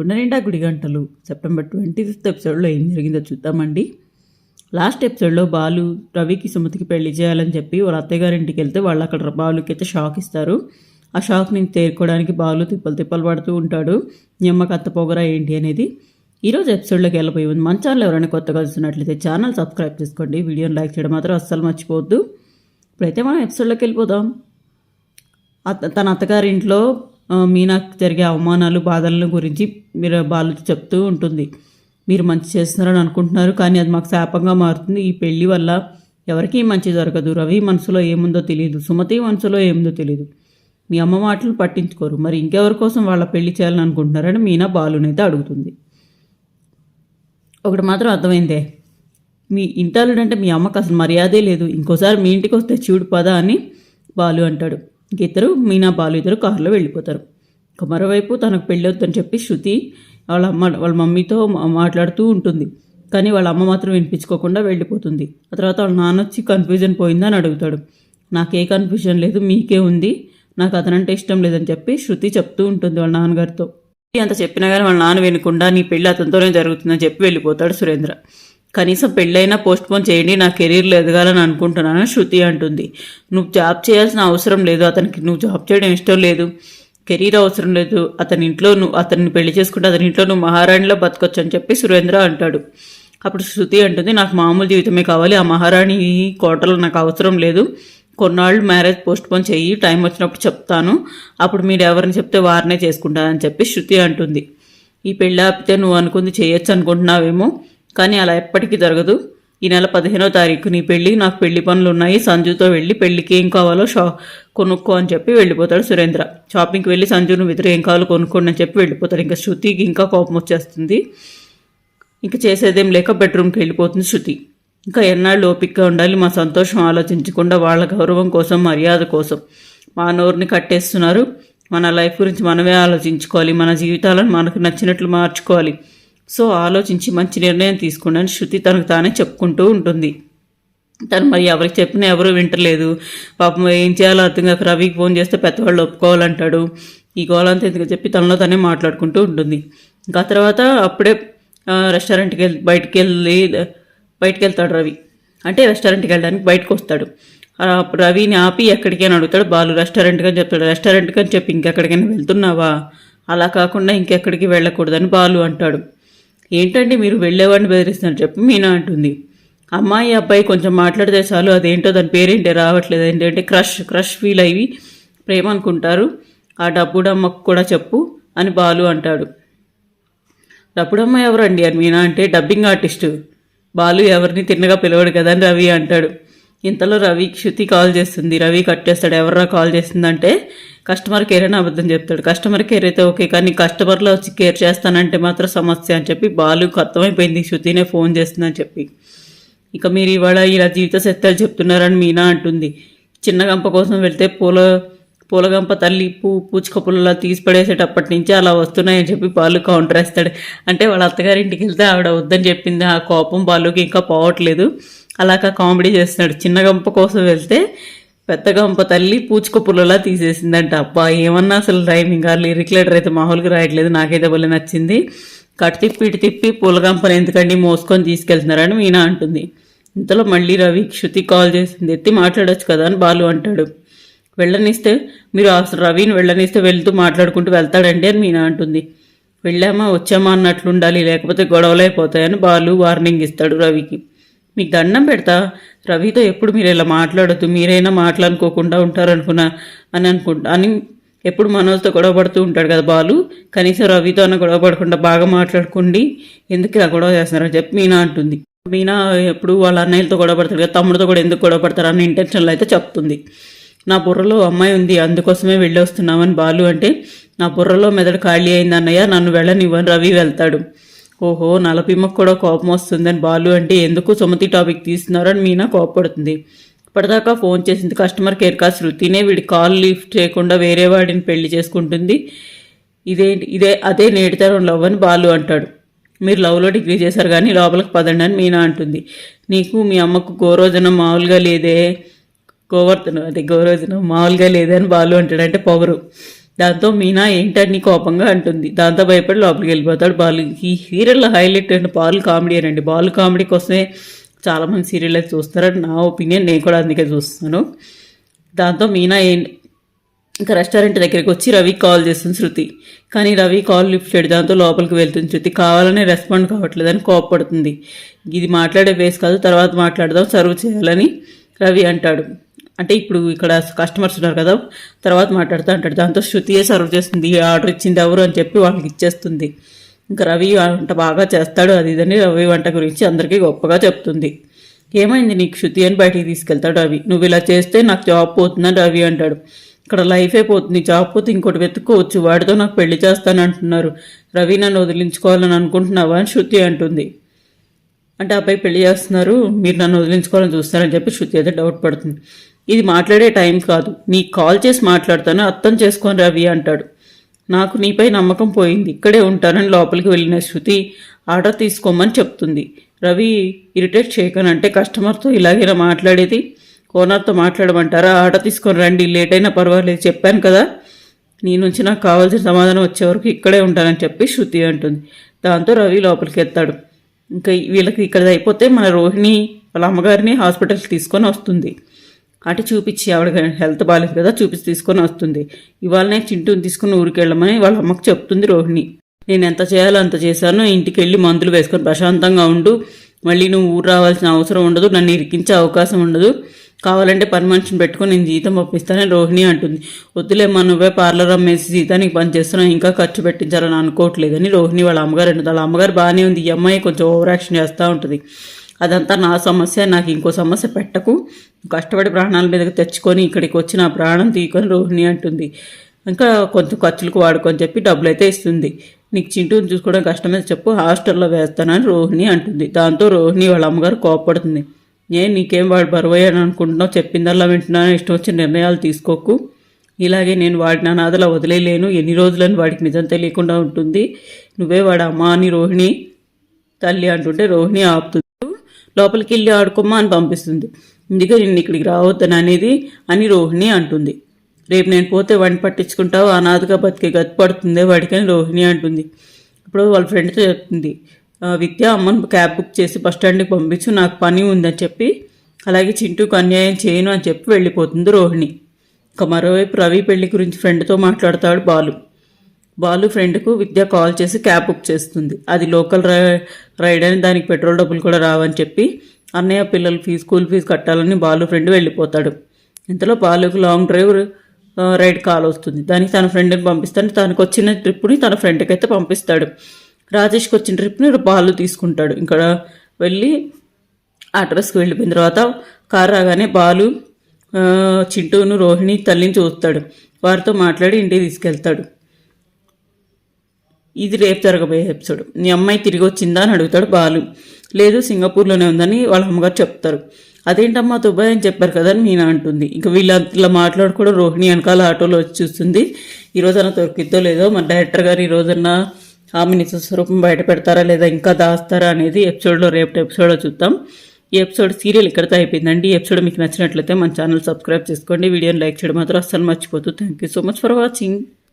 గుండె నిండా గుడి గంటలు. సెప్టెంబర్ ట్వంటీ ఫిఫ్త్ ఎపిసోడ్లో ఏం జరిగిందో చూద్దామండి. లాస్ట్ ఎపిసోడ్లో బాలు రవికి సుమతికి పెళ్ళి చేయాలని చెప్పి వాళ్ళ అత్తయ్యగారింటికి వెళ్తే వాళ్ళు అక్కడ బాలుకి అయితే షాక్ ఇస్తారు. ఆ షాక్ నుంచి తేరుకోవడానికి బాలు తిప్పలు తిప్పలు పడుతూ ఉంటాడు. మీ అత్త పొగరా ఏంటి? అనేది ఈరోజు ఎపిసోడ్లోకి వెళ్ళిపోయి ఉంది మన ఛానల్ ఎవరైనా కొత్తగా చూస్తున్నట్లయితే ఛానల్ సబ్స్క్రైబ్ చేసుకోండి. వీడియోని లైక్ చేయడం మాత్రం అస్సలు మర్చిపోవద్దు. ఇప్పుడైతే మనం ఎపిసోడ్లోకి వెళ్ళిపోదాం. అత్త తన అత్తగారింట్లో మీనాకు జరిగే అవమానాలు బాధలను గురించి మీరు బాలు చెప్తూ ఉంటుంది. మీరు మంచి చేస్తున్నారని అనుకుంటున్నారు కానీ అది మాకు శాపంగా మారుతుంది. ఈ పెళ్ళి వల్ల ఎవరికీ మంచి జరగదు. రవి మనసులో ఏముందో తెలియదు. సుమతి మనసులో ఏముందో తెలియదు. మీ అమ్మ మాటలు పట్టించుకోరు. మరి ఇంకెవరి కోసం వాళ్ళ పెళ్ళి చేయాలని అనుకుంటున్నారని మీనా బాలునైతే అడుగుతుంది. ఒకటి మాత్రం అర్థమైందే. మీ ఇంటాలుడంటే మీ అమ్మకు అసలు మర్యాదే లేదు. ఇంకోసారి మీ ఇంటికి వస్తే చూడు పదా అని బాలు అంటాడు. ఇద్దరు మీనా బాలు ఇద్దరు కారులో వెళ్ళిపోతారు. ఇక మరోవైపు తనకు పెళ్ళొద్దని చెప్పి శృతి వాళ్ళ అమ్మ వాళ్ళ మమ్మీతో మాట్లాడుతూ ఉంటుంది. కానీ వాళ్ళ అమ్మ మాత్రం వినిపించుకోకుండా వెళ్ళిపోతుంది. ఆ తర్వాత వాళ్ళ నాన్న వచ్చి కన్ఫ్యూజన్ పోయిందని అడుగుతాడు. నాకే కన్ఫ్యూజన్ లేదు మీకే ఉంది. నాకు అతనంటే ఇష్టం లేదని చెప్పి శృతి చెప్తూ ఉంటుంది వాళ్ళ నాన్నగారితో. అంత చెప్పినా కానీ వాళ్ళ నాన్న వినకుండా నీ పెళ్ళి అతనితోనే జరుగుతుందని చెప్పి వెళ్ళిపోతాడు సురేంద్ర. కనీసం పెళ్ళైనా పోస్ట్ పోన్ చేయండి నా కెరీర్లో ఎదగాలని అనుకుంటున్నాను శృతి అంటుంది. నువ్వు జాబ్ చేయాల్సిన అవసరం లేదు అతనికి నువ్వు జాబ్ చేయడం ఇష్టం లేదు. కెరీర్ అవసరం లేదు అతని ఇంట్లో నువ్వు అతన్ని పెళ్ళి చేసుకుంటే అతని ఇంట్లో నువ్వు మహారాణిలో బతకొచ్చు అని చెప్పి సురేంద్ర అంటాడు. అప్పుడు శృతి అంటుంది నాకు మామూలు జీవితమే కావాలి ఆ మహారాణి కోటలో నాకు అవసరం లేదు. కొన్నాళ్ళు మ్యారేజ్ పోస్ట్ పోన్ చెయ్యి టైం వచ్చినప్పుడు చెప్తాను. అప్పుడు మీరు ఎవరిని చెప్తే వారినే చేసుకుంటానని చెప్పి శృతి అంటుంది. ఈ పెళ్ళి ఆపితే నువ్వు అనుకుంది చేయొచ్చు అనుకుంటున్నావేమో? కానీ అలా ఎప్పటికీ జరగదు. ఈ నెల పదిహేనో తారీఖు నీ పెళ్ళి నాకు పెళ్ళి పనులు ఉన్నాయి సంజుతో వెళ్ళి పెళ్ళికి ఏం కావాలో షా కొనుక్కో అని చెప్పి వెళ్ళిపోతాడు సురేంద్ర. షాపింగ్కి వెళ్ళి సంజును నువ్వు ఏం కావాలో కొనుక్కోండి అని చెప్పి వెళ్ళిపోతాడు. ఇంకా శృతికి ఇంకా కోపం వచ్చేస్తుంది. ఇంకా చేసేదేం లేక బెడ్రూమ్కి వెళ్ళిపోతుంది శృతి. ఇంకా ఎన్నాళ్ళు ఓపికగా ఉండాలి మా సంతోషం ఆలోచించకుండా వాళ్ళ గౌరవం కోసం మర్యాద కోసం. మా నోరుని కట్టేస్తున్నారు. మన లైఫ్ గురించి మనమే ఆలోచించుకోవాలి. మన జీవితాలను మనకు నచ్చినట్లు మార్చుకోవాలి. సో ఆలోచించి మంచి నిర్ణయం తీసుకోండి అని శృతి తనకు తానే చెప్పుకుంటూ ఉంటుంది. తను మరి ఎవరికి చెప్పినా ఎవరు వింటలేదు. పాపం ఏం చేయాలో అర్థం కాక రవికి ఫోన్ చేస్తే పెద్దవాళ్ళు ఒప్పుకోవాలంటాడు. ఈ గోళంతా ఎందుకు చెప్పి తనలో తనే మాట్లాడుకుంటూ ఉంటుంది. ఇంకా తర్వాత అప్పుడే రెస్టారెంట్కి వెళ్ళి బయటికి వెళ్ళి బయటికి వెళ్తాడు రవి. అంటే రెస్టారెంట్కి వెళ్ళడానికి బయటకు వస్తాడు. అప్పుడు రవిని ఆపి ఎక్కడికైనా అడుగుతాడు. బాలు రెస్టారెంట్కి అని చెప్తాడు. రెస్టారెంట్కి అని చెప్పి ఇంకెక్కడికైనా వెళ్తున్నావా? అలా కాకుండా ఇంకెక్కడికి వెళ్ళకూడదని బాలు అంటాడు. ఏంటండి మీరు వెళ్ళేవాడిని బెదిరిస్తున్నారు? చెప్పి మీనా అంటుంది. అమ్మాయి అబ్బాయి కొంచెం మాట్లాడితే చాలు అదేంటో దాని పేరేంటి? రావట్లేదు. ఏంటంటే క్రష్ క్రష్ ఫీల్ అయ్యి ప్రేమ అనుకుంటారు. ఆ డబ్బుడమ్మకు కూడా చెప్పు అని బాలు అంటాడు. డబ్బుడమ్మ ఎవరండి అని మీనా అంటే డబ్బింగ్ ఆర్టిస్టు. బాలు ఎవరిని తిన్నగా పిలవడు కదా అని రవి అంటాడు. ఇంతలో రవికి శృతి కాల్ చేస్తుంది. రవి కట్ చేస్తాడు. ఎవర్రా కాల్ చేస్తుందంటే కస్టమర్ కేర్ అని అబద్ధం చెప్తాడు. కస్టమర్ కేర్ అయితే ఓకే కానీ కస్టమర్లో వచ్చి కేర్ చేస్తానంటే మాత్రం సమస్య అని చెప్పి బాలుకు అర్థమైపోయింది శృతినే ఫోన్ చేస్తుందని చెప్పి. ఇక మీరు ఇవాళ ఇలా జీవిత సత్యాలు చెప్తున్నారని మీనా అంటుంది. చిన్న గంప కోసం వెళ్తే పూల పూలగంప తల్లి పూ పూచిక తీసి పడేసేటప్పటి నుంచి అలా వస్తున్నాయని చెప్పి బాలు కౌంటర్ వేస్తాడు. అంటే వాళ్ళ అత్తగారింటికి వెళ్తే ఆవిడ వద్దని చెప్పింది. ఆ కోపం బాలుకి ఇంకా పోవట్లేదు. అలాగా కామెడీ చేస్తున్నాడు. చిన్న గంప కోసం వెళ్తే పెద్దగంప తల్లి పూచిక పుల్లలా తీసేసిందంట. అబ్బా ఏమన్నా అసలు రైమింగ్ ఆ లిరిక్ లెటర్ అయితే మామూలుగా రాయట్లేదు. నాకైతే భలే నచ్చింది. కట్ తిప్పి ఇటు తిప్పి పూలగంపని ఎందుకండి మోసుకొని తీసుకెళ్తున్నారని మీనా అంటుంది. ఇంతలో మళ్ళీ రవి శృతి కాల్ చేసింది. ఎత్తి మాట్లాడొచ్చు కదా అని బాలు అంటాడు. వెళ్ళనిస్తే మీరు అసలు రవిని వెళ్ళనిస్తే వెళ్తూ మాట్లాడుకుంటూ వెళ్తాడండి అని మీనా అంటుంది. వెళ్ళామా వచ్చామా అన్నట్లు ఉండాలి లేకపోతే గొడవలు అయిపోతాయని బాలు వార్నింగ్ ఇస్తాడు రవికి. మీకు దండం పెడతా. రవితో ఎప్పుడు మీరు ఇలా మాట్లాడొద్దు మీరైనా మాట్లాడుకోకుండా ఉంటారనుకున్నా అని అనుకుంటా అని ఎప్పుడు మనోజ్తో గొడవ పడుతూ ఉంటాడు కదా బాలు. కనీసం రవితో అన్న గొడవ పడకుండా బాగా మాట్లాడుకోండి. ఎందుకు ఇలా గొడవ చేస్తున్నారని చెప్పి మీనా అంటుంది. మీనా ఎప్పుడు వాళ్ళ అన్నయ్యలతో గొడవ పడతాడు కదా తమ్ముడితో కూడా ఎందుకు గొడవ పడతారు అన్న ఇంటెన్షన్లో అయితే చెప్తుంది. నా బుర్రలో అమ్మాయి ఉంది అందుకోసమే వెళ్ళి వస్తున్నామని బాలు అంటే నా బుర్రలో మెదడు ఖాళీ అయింది అన్నయ్య నన్ను వెళ్ళనివ్వని రవి వెళ్తాడు. ఓహో నలపిమ్మకు కూడా కోపం వస్తుందని బాలు అంటే ఎందుకు సుమతి టాపిక్ తీస్తున్నారని మీనా కోపపడుతుంది ఇప్పటిదాకా ఫోన్ చేసింది కస్టమర్ కేర్ కా శృతినే. వీడి కాల్ లిఫ్ట్ చేయకుండా వేరే వాడిని పెళ్ళి చేసుకుంటుంది. ఇదే ఇదే అదే నేటితరం లవ్ అని బాలు అంటాడు. మీరు లవ్లో డిగ్రీ చేశారు కానీ లోపలికి పదండి అని మీనా అంటుంది. నీకు మీ అమ్మకు గోరోజనం మామూలుగా లేదే. గోవర్ధనం అదే గోరోజనం మామూలుగా లేదే అని బాలు అంటాడు. అంటే పొగరు. దాంతో మీనా ఏంటని కోపంగా అంటుంది. దాంతో భయపడి లోపలికి వెళ్ళిపోతాడు బాలు. ఈ సీరియల్లో హైలైట్ అండ్ బాలు కామెడీ అండి బాలు కామెడీ కోసమే చాలామంది సీరియల్ అయితే చూస్తారని నా ఒపీనియన్ నేను కూడా అందుకే చూస్తాను దాంతో మీనా ఏం ఇంకా రెస్టారెంట్ దగ్గరికి వచ్చి రవి కాల్ చేస్తుంది శృతి. కానీ రవి కాల్ లిఫ్ట్ చేయడు. దాంతో లోపలికి వెళ్తుంది శృతి. కావాలనే రెస్పాండ్ కావట్లేదని కోపపడుతుంది ఇది మాట్లాడే వేస్ కాదు. తర్వాత మాట్లాడదాం. సర్వ్ చేయాలని రవి అంటాడు. అంటే ఇప్పుడు ఇక్కడ కస్టమర్స్ ఉన్నారు కదా తర్వాత మాట్లాడుతూ అంటాడు దాంతో శృతియే సర్వ్ చేస్తుంది ఆర్డర్ ఇచ్చింది ఎవరు? అని చెప్పి వాళ్ళకి ఇచ్చేస్తుంది. ఇంకా రవి వంట బాగా చేస్తాడు అది ఇదని రవి వంట గురించి అందరికీ గొప్పగా చెప్తుంది. ఏమైంది నీకు శృతి అని బయటికి తీసుకెళ్తాడు రవి. నువ్వు ఇలా చేస్తే నాకు జాబ్ పోతుందని రవి అంటాడు. ఇక్కడ లైఫే పోతుంది జాబ్ పోతే ఇంకోటి వెతుక్కోవచ్చు వాడితో నాకు పెళ్ళి చేస్తాను అంటున్నారు. రవి నన్ను వదిలించుకోవాలని అనుకుంటున్నావా? అని శృతి అంటుంది. అంటే అబ్బాయి పెళ్ళి చేస్తున్నారు మీరు నన్ను వదిలించుకోవాలని చూస్తారని చెప్పి శృతి అయితే డౌట్ పడుతుంది. ఇది మాట్లాడే టైం కాదు. నీకు కాల్ చేసి మాట్లాడతాను అర్థం చేసుకొని రవి అంటాడు. నాకు నీపై నమ్మకం పోయింది. ఇక్కడే ఉంటానని లోపలికి వెళ్ళిన శృతి ఆర్డర్ తీసుకోమని చెప్తుంది. రవి ఇరిటేట్ చేయకనంటే కస్టమర్తో ఇలాగైనా మాట్లాడేది? ఓనర్తో మాట్లాడమంటారా? ఆర్డర్ తీసుకొని రండి. లేట్ అయినా పర్వాలేదు. చెప్పాను కదా. నీ నుంచి నాకు కావాల్సిన సమాధానం వచ్చే వరకు ఇక్కడే ఉంటానని చెప్పి శృతి అంటుంది. దాంతో రవి లోపలికి ఎత్తాడు. ఇంకా వీళ్ళకి ఇక్కడ అయిపోతే మన రోహిణి వాళ్ళ అమ్మగారిని హాస్పిటల్కి తీసుకొని వస్తుంది. అటు చూపించి ఆవిడ హెల్త్ బాగాలేదు కదా చూపించి తీసుకొని వస్తుంది. ఇవాళనే చింటూని తీసుకుని ఊరికి వెళ్ళమని వాళ్ళ అమ్మకు చెప్తుంది రోహిణి. నేను ఎంత చేయాలో అంత చేశాను. ఇంటికి వెళ్ళి మందులు వేసుకొని ప్రశాంతంగా ఉండు. మళ్ళీ నువ్వు ఊరు రావాల్సిన అవసరం ఉండదు. నన్ను ఇరికించే అవకాశం ఉండదు. కావాలంటే పని మనిషిని పెట్టుకొని నేను జీతం పంపిస్తానని రోహిణి అంటుంది. వద్దులేమ్మా నువ్వే పార్లర్ అమ్మేసి జీతానికి పని చేస్తున్నావు. ఇంకా ఖర్చు పెట్టించాలని అనుకోవట్లేదని రోహిణి వాళ్ళ అమ్మగారు అంటుంది. వాళ్ళ అమ్మగారు బాగానే ఉంది. ఈ అమ్మాయి కొంచెం ఓవర్ యాక్షన్ చేస్తూ ఉంటుంది. అదంతా నా సమస్య నాకు ఇంకో సమస్య పెట్టకు. కష్టపడి ప్రాణాల మీదకి తెచ్చుకొని ఇక్కడికి వచ్చి నా ప్రాణం తీకొని రోహిణి అంటుంది. ఇంకా కొంచెం ఖర్చులకు వాడుకొని చెప్పి డబ్బులు అయితే ఇస్తుంది. నీకు చింటూని చూసుకోవడం కష్టమే చెప్పు హాస్టల్లో వేస్తానని రోహిణి అంటుంది. దాంతో రోహిణి వాళ్ళ అమ్మగారు కోపడుతుంది. నేను నీకేం వాడు బరువయ్యాను అనుకుంటున్నావు? చెప్పిందల్లా వింటున్నాను. ఇష్టం వచ్చిన నిర్ణయాలు తీసుకోకు. ఇలాగే నేను వాడిన నాదలా వదిలేయలేను ఎన్ని రోజులని వాడికి నిజం తెలియకుండా ఉంటుంది. నువ్వే వాడు అమ్మ అని రోహిణి తల్లి అంటుంటే రోహిణి ఆపుతుంది. లోపలికి వెళ్ళి ఆడుకోమ్మా అని పంపిస్తుంది. ఇందుకే నేను ఇక్కడికి రావద్దని అనేది అని రోహిణి అంటుంది. రేపు నేను పోతే వాడిని పట్టించుకుంటావు? అనాథగా బతికే గతి పడుతుందే వాడికని రోహిణి అంటుంది. ఇప్పుడు వాళ్ళ ఫ్రెండ్తో చెప్తుంది విద్య అమ్మను క్యాబ్ బుక్ చేసి బస్ స్టాండ్కి పంపించు నాకు పని ఉందని చెప్పి అలాగే చింటూకు అన్యాయం చేయను అని చెప్పి వెళ్ళిపోతుంది రోహిణి. ఇక మరోవైపు రవి పెళ్ళి గురించి ఫ్రెండ్తో మాట్లాడతాడు బాలు. బాలు ఫ్రెండ్కు విద్య కాల్ చేసి క్యాబ్ బుక్ చేస్తుంది. అది లోకల్ రై- రైడ్ అని దానికి పెట్రోల్ డబ్బులు కూడా రావని చెప్పి అన్నయ్య పిల్లలు ఫీజు స్కూల్ ఫీజు కట్టాలని బాలు ఫ్రెండ్ వెళ్ళిపోతాడు. ఇంతలో బాలుకు లాంగ్ డ్రైవ్ రైడ్ కాల్ వస్తుంది. దానికి తన ఫ్రెండ్ని పంపిస్తాను తనకు వచ్చిన ట్రిప్ని తన ఫ్రెండ్కి అయితే పంపిస్తాడు. రాజేష్కి వచ్చిన ట్రిప్ని బాలు తీసుకుంటాడు. ఇక్కడ వెళ్ళి అడ్రస్కి వెళ్ళిపోయిన తర్వాత కారు రాగానే బాలు చింటూను రోహిణి తల్లిని చూస్తాడు. వారితో మాట్లాడి ఇంటికి తీసుకెళ్తాడు. ఇది రేపు జరగబోయే ఎపిసోడ్. నీ అమ్మాయి తిరిగి వచ్చిందా అని అడుగుతాడు బాలు. లేదు సింగపూర్లోనే ఉందని వాళ్ళ అమ్మగారు చెప్తారు. అదేంటమ్మా దుబాయ్ అని చెప్పారు కదా అని మీనా అంటుంది. ఇంకా వీళ్ళ ఇలా మాట్లాడుకోవడం రోహిణి వెనకాల ఆటోలో వచ్చి చూస్తుంది. ఈ రోజన్నా దొరికిద్దో లేదో మన డైరెక్టర్ గారు ఈ రోజన్నా ఆమె నిజ స్వరూపం బయట పెడతారా లేదా ఇంకా దాస్తారా అనేది ఎపిసోడ్లో రేపటి ఎపిసోడ్లో చూద్దాం. ఈ ఎపిసోడ్ సీరియల్ ఇక్కడితో అయిపోయిందండి. ఈ ఎపిసోడ్ మీకు నచ్చినట్లయితే మన ఛానల్ సబ్స్క్రైబ్ చేసుకోండి. వీడియోని లైక్ చేయడం మాత్రం అస్సలు మర్చిపోతుంది thank you so much for watching